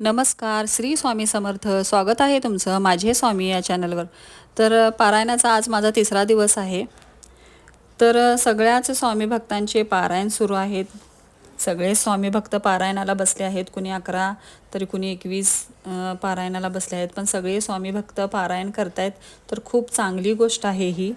नमस्कार श्री स्वामी समर्थ. स्वागत आहे तुमचं माझे स्वामी या चॅनलवर. तर पारायणाचा आज माझा तिसरा दिवस आहे. तर सगळ्याच स्वामी भक्तांचे पारायण सुरू आहेत. सगळे स्वामी भक्त पारायणाला बसले आहेत. कुणी अकरा तरी कुणी एकवीस पारायणाला बसले आहेत. पण सगळे स्वामी भक्त पारायण करतायत तर खूप चांगली गोष्ट आहे ही.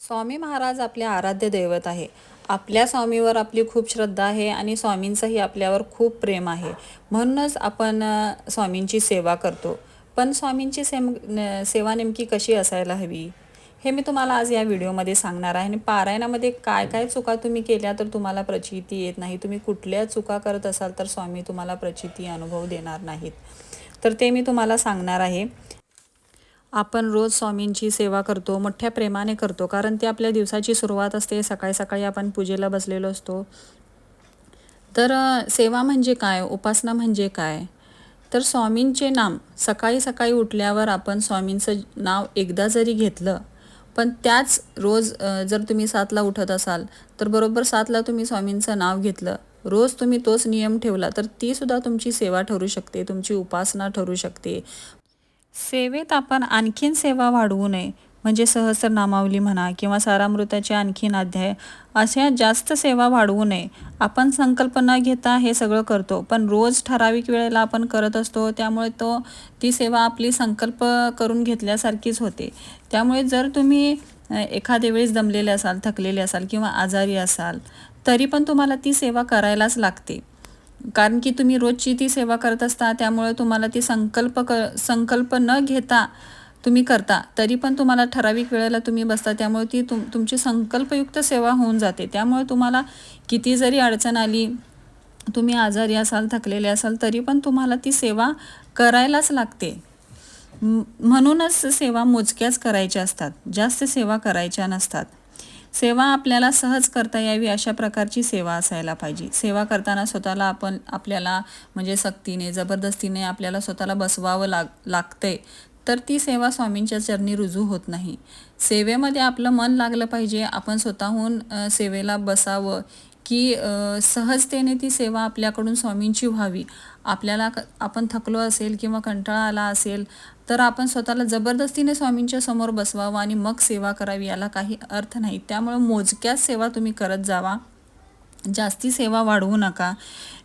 स्वामी महाराज आपले आराध्य दैवत आहे. आपल्या स्वामीवर आपली खूप श्रद्धा आहे आणि स्वामींचंही आपल्यावर खूप प्रेम आहे. म्हणूनच आपण स्वामींची सेवा करतो. पण स्वामींची सेम सेवा नेमकी कशी असायला हवी? हे मी तुम्हाला आज या व्हिडिओमध्ये सांगणार आहे. आणि पारायणामध्ये काय काय चुका तुम्ही केल्या तर तुम्हाला प्रचिती येत नाही. तुम्ही कुठल्या चुका करत असाल तर स्वामी तुम्हाला प्रचिती अनुभव देणार नाहीत. तर ते मी तुम्हाला सांगणार आहे. आपण रोज स्वामींची सेवा करतो मोठ्या प्रेमाने करतो. कारण ती आपल्या दिवसाची सुरुवात असते. सकाळी सकाळी आपण पूजेला बसलेलो असतो. तर सेवा म्हणजे काय? उपासना म्हणजे काय? तर स्वामींचे नाम सकाळी सकाळी उठल्यावर आपण स्वामींचं नाव एकदा जरी घेतलं पण त्याच रोज जर तुम्ही सातला उठत असाल तर बरोबर सातला तुम्ही स्वामींचं नाव घेतलं. रोज तुम्ही तोच नियम ठेवला तर तीसुद्धा तुमची सेवा ठरू शकते तुमची उपासना ठरू शकते. सेवेत आपण आणखीन सेवा वाढवू नये. म्हणजे सहस्रनामावली म्हणा किंवा सारामृताचे आणखीन अध्याय अशा जास्त सेवा वाढवू नये. आपण संकल्प न घेता हे सगळं करतो पण रोज ठराविक वेळेला आपण करत असतो त्यामुळे तो ती सेवा आपली संकल्प करून घेतल्यासारखीच होते. त्यामुळे जर तुम्ही एखाद्या वेळेस दमलेले असाल थकलेले असाल किंवा आजारी असाल तरी पण तुम्हाला ती सेवा करायलाच लागते. कारण की तुम्ही रोजची ती सेवा करत असता त्यामुळे तुम्हाला ती संकल्प क संकल्प न घेता तुम्ही करता तरी पण तुम्हाला ठराविक वेळेला तुम्ही बसता. त्यामुळे ती तुम तुमची संकल्पयुक्त सेवा होऊन जाते. त्यामुळे तुम्हाला किती जरी अडचण आली तुम्ही आजारी असाल थकलेले असाल तरी पण तुम्हाला ती सेवा करायलाच लागते. म्हणूनच सेवा मोजक्याच करायच्या असतात. जास्त सेवा करायच्या नसतात. सेवा आपल्याला सहज करता यावी अशा प्रकारची सेवा असायला पाहिजे. सेवा करताना स्वतःला आपण आपल्याला म्हणजे सक्तीने जबरदस्तीने आपल्याला स्वतःला बसवावं लाग लागतंय तर ती सेवा स्वामींच्या चरणी रुजू होत नाही. सेवेमध्ये आपलं मन लागलं पाहिजे आपण स्वतःहून सेवेला बसावं की सहजतेने ती सेवा आपल्याकडून स्वामींची व्हावी. आपल्याला क- आपण थकलो असेल किंवा कंटाळा आला असेल तर आपण स्वतःला जबरदस्तीने स्वामींच्या समोर बसवावं आणि मग सेवा करावी याला काही अर्थ नाही. त्यामुळे मोजक्याच सेवा तुम्ही करत जावा. जास्ती सेवा वाढवू नका.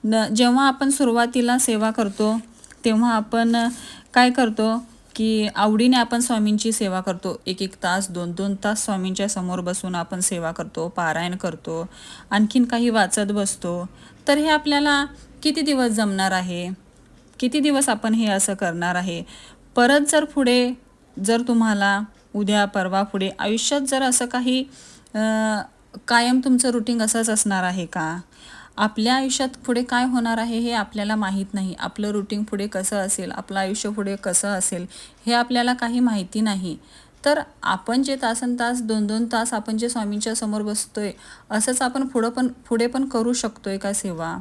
न जेव्हा आपण सुरुवातीला सेवा करतो तेव्हा आपण काय करतो की आवडीने आपण स्वामींची सेवा करतो. एक एक तास दोन दोन तास स्वामींच्या समोर बसून आपण सेवा करतो पारायण करतो आणखीन काही वाचत बसतो. तर हे आपल्याला किती दिवस जमणार आहे? किती दिवस आपण हे असं करणार आहे? परत जर पुढे जर तुम्हाला उद्या परवा पुढे आयुष्यात जर असं काही कायम तुमचं रुटीन असंच असणार आहे का? आपल्या आयुष्यात पुढे काय होणार आहे हे आपल्याला माहीत नाही. आपलं रुटीन पुढे कसं असेल? आपलं आयुष्य पुढे कसं असेल? हे आपल्याला काही माहिती नाही. तर आपण जे तासन तास दोन दोन तास आपण जे स्वामींच्या समोर बसतोय असंच आपण पुढं पण पुढे पण करू शकतोय का सेवा?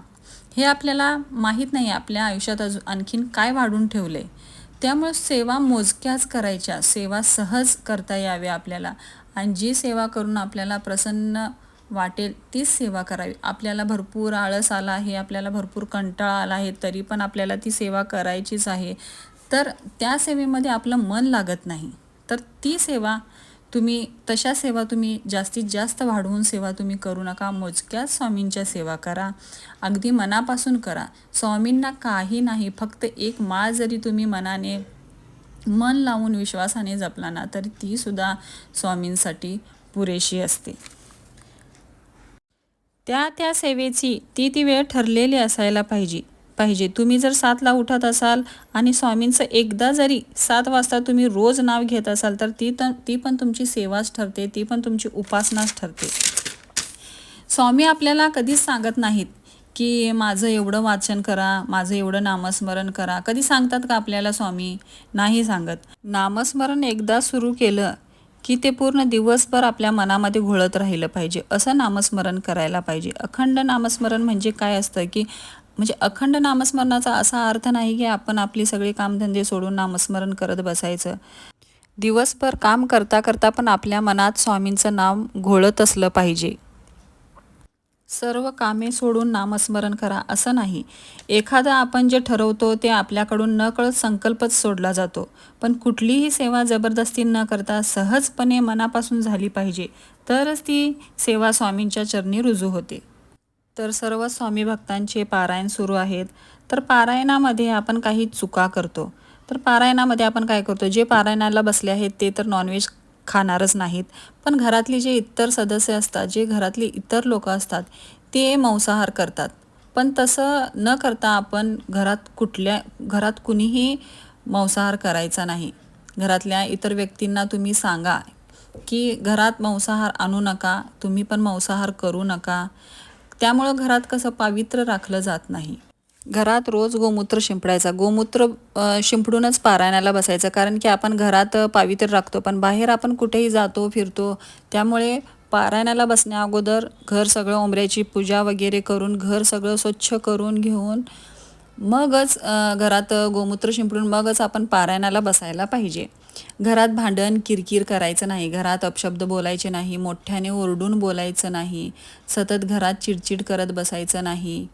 हे आपल्याला माहीत नाही आपल्या आयुष्यात अजून आणखीन काय वाढून आहे त्यामुळे सेवा मोजक्याच करायच्या. सेवा सहज करता याव्या आपल्याला. आणि जी सेवा करून आपल्याला प्रसन्न वाटेल तीच सेवा करावी. आपल्याला भरपूर आळस आला आहे आपल्याला भरपूर कंटाळा आला आहे तरी पण आपल्याला ती सेवा करायचीच आहे. तर त्या सेवेमध्ये आपलं मन लागत नाही. तर ती सेवा तुम्ही तशा सेवा तुम्ही जास्तीत जास्त वाढवून सेवा तुम्ही करू नका. मोजक्याच स्वामींच्या सेवा करा. अगदी मनापासून करा. स्वामींना काही नाही फक्त एक माळ जरी तुम्ही मनाने मन लावून विश्वासाने जपला ना तर ती सुद्धा स्वामींसाठी पुरेशी असते. त्या त्या सेवेची ती ती वेळ ठरलेली असायला पाहिजे. पाहिजे. तुम्ही जर सातला उठत असाल आणि स्वामींचं एकदा जरी सात वाजता तुम्ही रोज नाव घेत असाल तर ती तर ती पण तुमची सेवाच ठरते ती पण तुमची उपासनाच ठरते. स्वामी आपल्याला कधीच सांगत नाहीत की माझं एवढं वाचन करा माझं एवढं नामस्मरण करा. कधी सांगतात का आपल्याला स्वामी? नाही सांगत. नामस्मरण एकदा सुरू केलं की ते पूर्ण दिवसभर आपल्या मनामध्ये घोळत राहिलं पाहिजे. असं नामस्मरण करायला पाहिजे. अखंड नामस्मरण म्हणजे काय असतं की म्हणजे अखंड नामस्मरणाचा असा अर्थ नाही की आपण आपली सगळी कामधंदे सोडून नामस्मरण करत बसायचं. दिवसभर काम करता करता पण आपल्या मनात स्वामींचं नाम घोळत असलं पाहिजे. सर्व कामे सोडून नामस्मरण करा असं नाही. एखादं आपण जे ठरवतो ते आपल्याकडून नकळत संकल्पच सोडला जातो. पण कुठलीही सेवा जबरदस्ती न करता सहजपणे मनापासून झाली पाहिजे तरच ती सेवा स्वामींच्या चरणी रुजू होते. तर सर्व स्वामी भक्तांचे पारायण सुरू आहेत. तर पारायणामध्ये आपण काही चुका करतो. तर पारायणामध्ये आपण काय करतो? जे पारायणाला बसले आहेत ते तर नॉनव्हेज खाणारच नाहीत. पण घरातली जे इतर सदस्य असतात जे घरातली इतर लोक असतात ते मांसाहार करतात. पण तसं न करता आपण घरात कुठल्या घरात कुणीही मांसाहार करायचा नाही. घरातल्या इतर व्यक्तींना तुम्ही सांगा की घरात मांसाहार आणू नका तुम्ही पण मांसाहार करू नका. त्यामुळं घरात कसं पावित्र्य राखलं जात नाही. घरात रोज गोमूत्र शिंपडायचा. गोमूत्र शिंपडूनच पारायणाला बसायचं. कारण की आपण घरात पावित्र्य राखतो. पण बाहेर आपण कुठेही जातो फिरतो त्यामुळे पारायणाला बसण्या अगोदर घर सगळं उंबऱ्याची पूजा वगैरे करून घर सगळं स्वच्छ करून घेऊन मगच घरात गोमूत्र शिंपडून मगच आपण पारायणाला बसायला पाहिजे. घरात भांडण किरकिर करायचं नाही. घरात अपशब्द बोलायचे नाही. मोठ्याने ओरडून बोलायचं नाही. सतत घरात चिडचिड करत बसायचं नाही.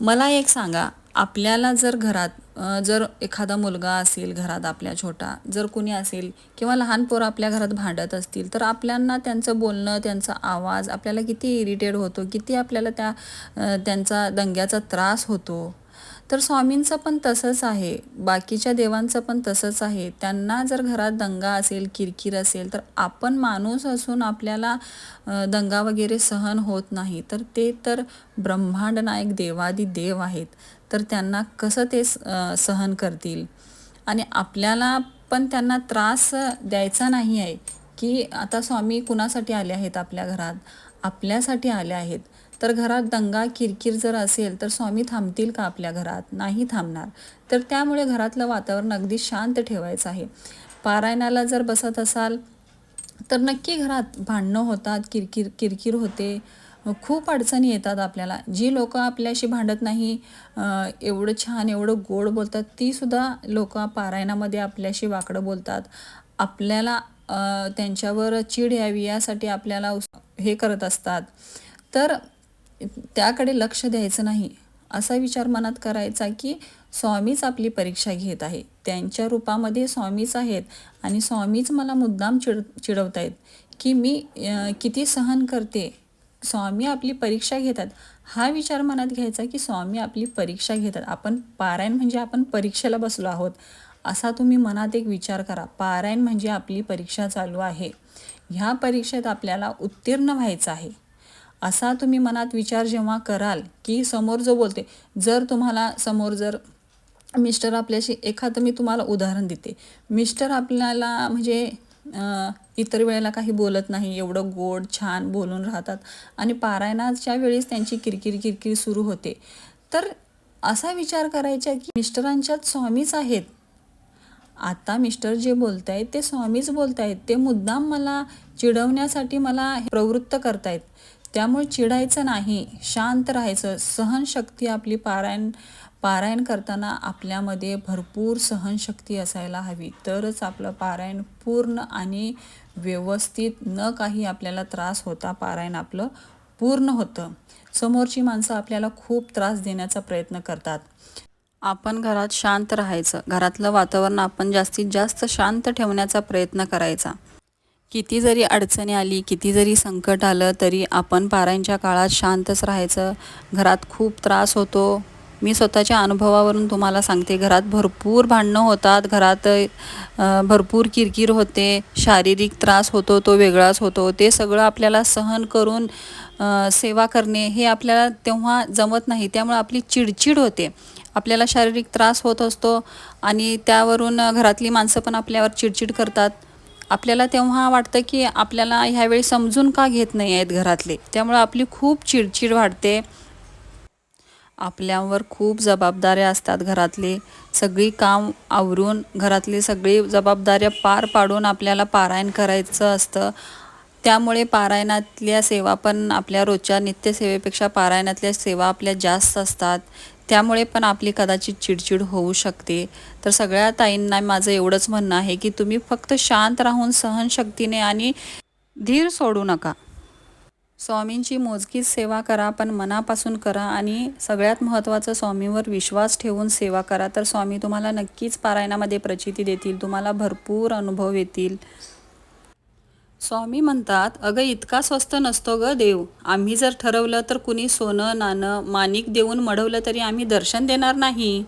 मला एक सांगा. आपल्याला जर घरात जर एखादा मुलगा असेल घरात आपल्या छोटा जर कुणी असेल किंवा लहान पोरं आपल्या घरात भांडत असतील तर आपल्यांना त्यांचं बोलणं त्यांचा आवाज आपल्याला किती इरिटेट होतो किती आपल्याला त्या त्यांचा दंग्याचा त्रास होतो? तर स्वामींचं पण तसंच आहे. बाकीच्या देवांचं पण तसंच आहे. त्यांना जर घरात दंगा असेल किरकिर असेल तर आपण माणूस असून आपल्याला दंगा वगैरे सहन होत नाही. तर ते तर ब्रह्मांड नायक देवादी देव आहेत. तर त्यांना कसं ते स- सहन करतील? आणि आपल्याला पण त्यांना त्रास द्यायचा नाही आहे की आता स्वामी कुणासाठी आले आहेत आपल्या घरात? आपल्यासाठी आले आहेत. तर घरात दंगा किरकिर जर असेल तर स्वामी थांबतील का आपल्या घरात? नाही थांबणार. तर त्यामुळे घरातलं वातावरण अगदी शांत ठेवायचं आहे. पारायणाला जर बसत असाल तर नक्की घरात भांडणं होतात किरकिर किरकिर होते. खूप अडचणी येतात आपल्याला. जी लोक आपल्याशी भांडत नाही एवढं छान एवढं गोड बोलतात तीसुद्धा लोक पारायणामध्ये आपल्याशी वाकडं बोलतात. आपल्याला त्यांच्यावर चीड यावी यासाठी आपल्याला हे करत असतात. तर त्याकडे लक्ष द्यायचं नाही. असा विचार मनात करायचा की स्वामीच आपली परीक्षा घेत आहे. त्यांच्या रूपामध्ये स्वामीच आहेत आणि स्वामीच मला मुद्दाम चिड चिडवत की मी किती सहन करते. स्वामी आपली परीक्षा घेतात. हा विचार मनात घ्यायचा की स्वामी आपली परीक्षा घेतात. आपण पारायण म्हणजे आपण परीक्षेला बसलो आहोत. असा तुम्ही मनात एक विचार करा. पारायण म्हणजे आपली परीक्षा चालू आहे. ह्या परीक्षेत आपल्याला उत्तीर्ण व्हायचं आहे. असा तुम्ही मनात विचार जेव्हा कराल की समोर जो बोलते जर तुम्हाला समोर जर मिस्टर आपल्याशी एखादं मी तुम्हाला उदाहरण देते. मिस्टर आपल्याला म्हणजे इतर वेळेला काही बोलत नाही एवढं गोड छान बोलून राहतात. आणि पारायणाच्या वेळेस त्यांची किरकिर किरकिर सुरू होते. तर असा विचार करायचा की मिस्टरांच्यात स्वामीच आहेत. आता मिस्टर जे बोलत आहेत ते स्वामीच बोलत आहेत ते मुद्दाम मला चिडवण्यासाठी मला प्रवृत्त करतायत. त्यामुळे चिडायचं नाही शांत राहायचं. सहनशक्ती आपली पारायण पारायण करताना आपल्यामध्ये भरपूर सहनशक्ती असायला हवी. तरच आपलं पारायण पूर्ण आणि व्यवस्थित न काही आपल्याला त्रास होता पारायण आपलं पूर्ण होतं. समोरची माणसं आपल्याला खूप त्रास देण्याचा प्रयत्न करतात. आपण घरात शांत राहायचं. घरातलं वातावरण आपण जास्तीत जास्त शांत ठेवण्याचा प्रयत्न करायचा. किती जरी अडचणी आली किती जरी संकट आलं तरी आपण पारायणच्या काळात शांतच राहायचं. घरात खूप त्रास होतो. मी स्वतःच्या अनुभवावरून तुम्हाला सांगते घरात भरपूर भांडणं होतात. घरात भरपूर किरकिर होते. शारीरिक त्रास होतो तो वेगळाच होतो. ते सगळं आपल्याला सहन करून सेवा करणे हे आपल्याला तेव्हा जमत नाही. त्यामुळे आपली चिडचिड होते. आपल्याला शारीरिक त्रास होत असतो आणि त्यावरून घरातली माणसं पण आपल्यावर चिडचिड करतात. आपल्याला तेव्हा वाटतं की आपल्याला ह्यावेळी समजून का घेत नाही आहेत घरातले. त्यामुळे आपली खूप चिडचिड वाढते. आपल्यावर खूप जबाबदाऱ्या असतात घरातले. सगळी काम आवरून घरातली सगळी जबाबदाऱ्या पार पाडून आपल्याला पारायण करायचं असतं. त्यामुळे पारायणातल्या सेवा पण आपल्या रोजच्या नित्यसेवेपेक्षा पारायणातल्या सेवा आपल्या जास्त असतात. त्यामुळे पण आपली कदाचित चिडचिड होऊ शकते. तर सगळ्या ताईंना माझं एवढंच म्हणणं आहे की तुम्ही फक्त शांत राहून सहनशक्तीने आणि धीर सोडू नका. स्वामींची मोजकीच सेवा करा पण मनापासून करा आणि सगळ्यात महत्त्वाचं स्वामींवर विश्वास ठेवून सेवा करा. तर स्वामी तुम्हाला नक्कीच पारायणामध्ये प्रचिती देतील तुम्हाला भरपूर अनुभव येतील. स्वामी म्हणतात अगं इतका स्वस्त नसतो ग देव. आम्ही जर ठरवलं तर कुणी सोनं नाणं माणिक देऊन मढवलं तरी आम्ही दर्शन देणार नाही.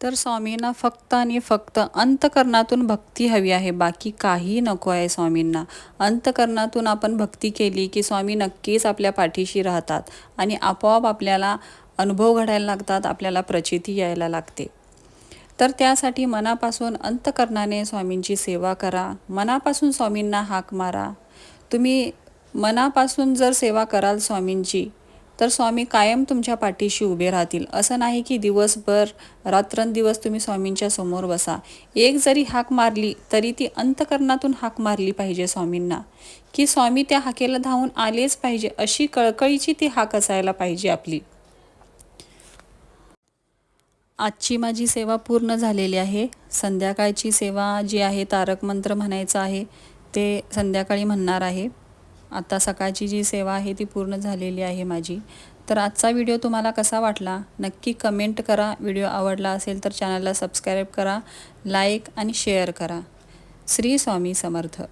तर स्वामींना फक्त आणि फक्त अंतकरणातून भक्ती हवी आहे. बाकी काही नको आहे स्वामींना. अंतकरणातून आपण भक्ती केली की स्वामी नक्कीच आपल्या पाठीशी राहतात आणि आपोआप आपल्याला अनुभव घडायला लागतात आपल्याला प्रचिती यायला लागते. तर त्यासाठी मनापासून अंतकरणाने स्वामींची सेवा करा. मनापासून स्वामींना हाक मारा. तुम्ही मनापासून जर सेवा कराल स्वामींची तर स्वामी कायम तुमच्या पाठीशी उभे राहतील. असं नाही की दिवसभर रात्रंदिवस तुम्ही स्वामींच्या समोर बसा. एक जरी हाक मारली तरी ती अंतकरणातून हाक मारली पाहिजे स्वामींना. की स्वामी त्या हाकेला धावून आलेच पाहिजे अशी कळकळीची ती हाक असायला पाहिजे आपली. आजची माझी सेवा पूर्ण झालेली आहे. संध्याकाळची सेवा जी आहे तारक मंत्र म्हणायचं आहे ते संध्याकाळी म्हणणार आहे. आता सकाळची जी सेवा आहे ती पूर्ण झालेली आहे माझी. तर आजचा व्हिडिओ तुम्हाला कसा वाटला? नक्की कमेंट करा. व्हिडिओ आवडला असेल तर चॅनलला सबस्क्राईब करा लाईक आणि शेअर करा. श्री स्वामी समर्थ.